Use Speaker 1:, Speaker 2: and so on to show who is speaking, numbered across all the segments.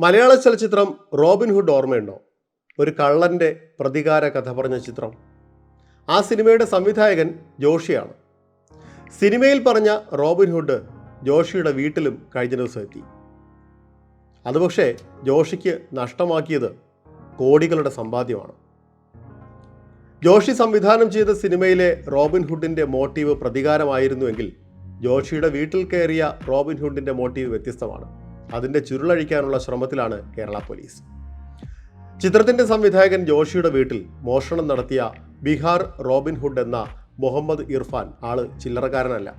Speaker 1: മലയാള ചലച്ചിത്രം റോബിൻഹുഡ് ഓർമ്മയുണ്ടോ? ഒരു കള്ളന്റെ പ്രതികാര കഥ പറഞ്ഞ ചിത്രം. ആ സിനിമയുടെ സംവിധായകൻ ജോഷിയാണ്. സിനിമയിൽ പറഞ്ഞ റോബിൻഹുഡ് ജോഷിയുടെ വീട്ടിലും കഴിഞ്ഞ ദിവസം എത്തി. അതുപക്ഷേ ജോഷിക്ക് നഷ്ടമാക്കിയത് കോടികളുടെ സമ്പാദ്യമാണ്. ജോഷി സംവിധാനം ചെയ്ത സിനിമയിലെ റോബിൻഹുഡിന്റെ മോട്ടീവ് പ്രതികാരമായിരുന്നുവെങ്കിൽ ജോഷിയുടെ വീട്ടിൽ കയറിയ റോബിൻഹുഡിന്റെ മോട്ടീവ് വ്യത്യസ്തമാണ്. അതിന്റെ ചുരുളഴിക്കാനുള്ള ശ്രമത്തിലാണ് കേരള പോലീസ്. ചിത്രത്തിന്റെ സംവിധായകൻ ജോഷിയുടെ വീട്ടിൽ മോഷണം നടത്തിയ ബീഹാർ റോബിൻഹുഡ് എന്ന മുഹമ്മദ് ഇർഫാൻ ആൾ ചില്ലറക്കാരനല്ല.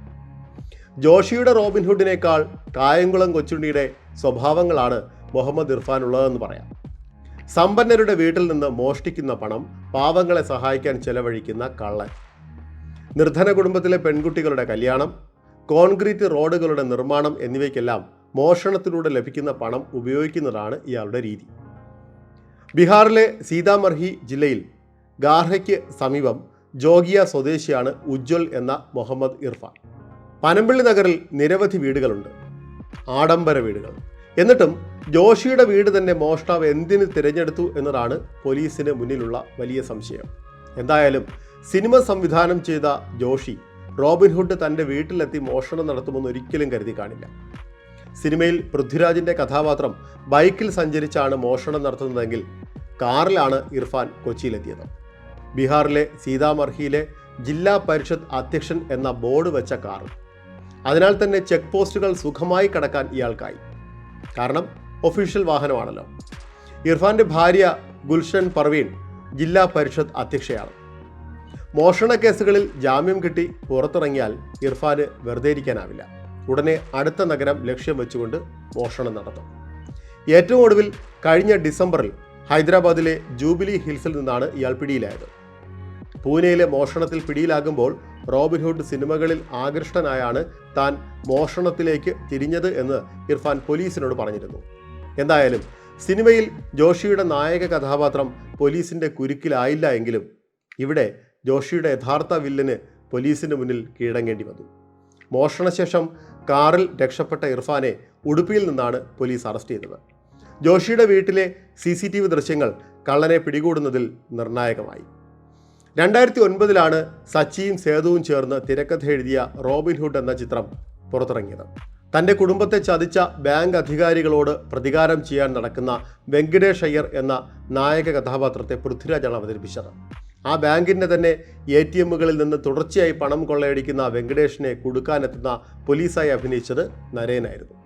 Speaker 1: ജോഷിയുടെ റോബിൻഹുഡിനേക്കാൾ കായംകുളം കൊച്ചുണ്ണിയുടെ സ്വഭാവങ്ങളാണ് മുഹമ്മദ് ഇർഫാൻ ഉള്ളതെന്ന് പറയാം. സമ്പന്നരുടെ വീട്ടിൽ നിന്ന് മോഷ്ടിക്കുന്ന പണം പാവങ്ങളെ സഹായിക്കാൻ ചെലവഴിക്കുന്ന കള്ളൻ. നിർധന കുടുംബത്തിലെ പെൺകുട്ടികളുടെ കല്യാണം കോൺക്രീറ്റ് റോഡുകളുടെ നിർമ്മാണം എന്നിവയ്ക്കെല്ലാം മോഷണത്തിലൂടെ ലഭിക്കുന്ന പണം ഉപയോഗിക്കുന്നതാണ് ഇയാളുടെ രീതി. ബീഹാറിലെ സീതാമർഹി ജില്ലയിൽ ഗാർഹയ്ക്ക് സമീപം ജോഗിയ സ്വദേശിയാണ് ഉജ്ജ്വൽ എന്ന മുഹമ്മദ് ഇർഫാൻ. പനമ്പിള്ളി നഗറിൽ നിരവധി വീടുകളുണ്ട്. ആഡംബര വീടുകൾ. എന്നിട്ടും ജോഷിയുടെ വീട് തന്നെ മോഷ്ടാവ് എന്തിന് തിരഞ്ഞെടുത്തു എന്നതാണ് പോലീസിന് മുന്നിലുള്ള വലിയ സംശയം. എന്തായാലും സിനിമ സംവിധാനം ചെയ്ത ജോഷി റോബിൻഹുഡ് തന്റെ വീട്ടിലെത്തി മോഷണം നടത്തുമെന്ന് ഒരിക്കലും കരുതി കാണില്ല. സിനിമയിൽ പൃഥ്വിരാജിന്റെ കഥാപാത്രം ബൈക്കിൽ സഞ്ചരിച്ചാണ് മോഷണം നടത്തുന്നതെങ്കിൽ കാറിലാണ് ഇർഫാൻ കൊച്ചിയിലെത്തിയത്. ബീഹാറിലെ സീതാമർഹിയിലെ ജില്ലാ പരിഷത്ത് അധ്യക്ഷൻ എന്ന ബോർഡ് വെച്ച കാർ. അതിനാൽ തന്നെ ചെക്ക് പോസ്റ്റുകൾ സുഖമായി കടക്കാൻ ഇയാൾക്കായി. കാരണം ഒഫീഷ്യൽ വാഹനമാണല്ലോ. ഇർഫാന്റെ ഭാര്യ ഗുൽഷൻ പർവീൺ ജില്ലാ പരിഷത്ത് അധ്യക്ഷയാണ്. മോഷണ കേസുകളിൽ ജാമ്യം കിട്ടി പുറത്തിറങ്ങിയാൽ ഇർഫാന് വെറുതെ ഇരിക്കാനാവില്ല. ഉടനെ അടുത്ത നഗരം ലക്ഷ്യം വെച്ചുകൊണ്ട് മോഷണം നടത്തും ഏറ്റവും ഒടുവിൽ കഴിഞ്ഞ ഡിസംബറിൽ ഹൈദരാബാദിലെ ജൂബിലി ഹിൽസിൽ നിന്നാണ് ഇയാൾ പിടിയിലായത്. പൂനെയിലെ മോഷണത്തിൽ പിടിയിലാകുമ്പോൾ റോബിൻഹുഡ് സിനിമകളിൽ ആകൃഷ്ടനായാണ് താൻ മോഷണത്തിലേക്ക് തിരിഞ്ഞത് എന്ന് ഇർഫാൻ പോലീസിനോട് പറഞ്ഞിരുന്നു. എന്തായാലും സിനിമയിൽ ജോഷിയുടെ നായക കഥാപാത്രം പോലീസിന്റെ കുരുക്കിലായില്ല എങ്കിലും ഇവിടെ ജോഷിയുടെ യഥാർത്ഥ വില്ലന് പോലീസിന് മുന്നിൽ കീഴടങ്ങേണ്ടി വന്നു. മോഷണശേഷം കാറിൽ രക്ഷപ്പെട്ട ഇർഫാനെ ഉടുപ്പിയിൽ നിന്നാണ് പോലീസ് അറസ്റ്റ് ചെയ്തത്. ജോഷിയുടെ വീട്ടിലെ സി സി ടി വി ദൃശ്യങ്ങൾ കള്ളനെ പിടികൂടുന്നതിൽ നിർണായകമായി. രണ്ടായിരത്തി ഒൻപതിലാണ് സച്ചിയും സേതുവും ചേർന്ന് തിരക്കഥ എഴുതിയ റോബിൻഹുഡ് എന്ന ചിത്രം പുറത്തിറങ്ങിയത്. തന്റെ കുടുംബത്തെ ചതിച്ച ബാങ്ക് അധികാരികളോട് പ്രതികാരം ചെയ്യാൻ നടക്കുന്ന വെങ്കടേഷ് അയ്യർ എന്ന നായക കഥാപാത്രത്തെ പൃഥ്വിരാജാണ് അവതരിപ്പിച്ചത്. ആ ബാങ്കിന്റെ തന്നെ എ ടി എമ്മുകളിൽ നിന്ന് തുടർച്ചയായി പണം കൊള്ളയടിക്കുന്ന വെങ്കടേഷിനെ കുടുക്കാനെത്തുന്ന പോലീസായി അഭിനയിച്ചത് നരേനായിരുന്നു.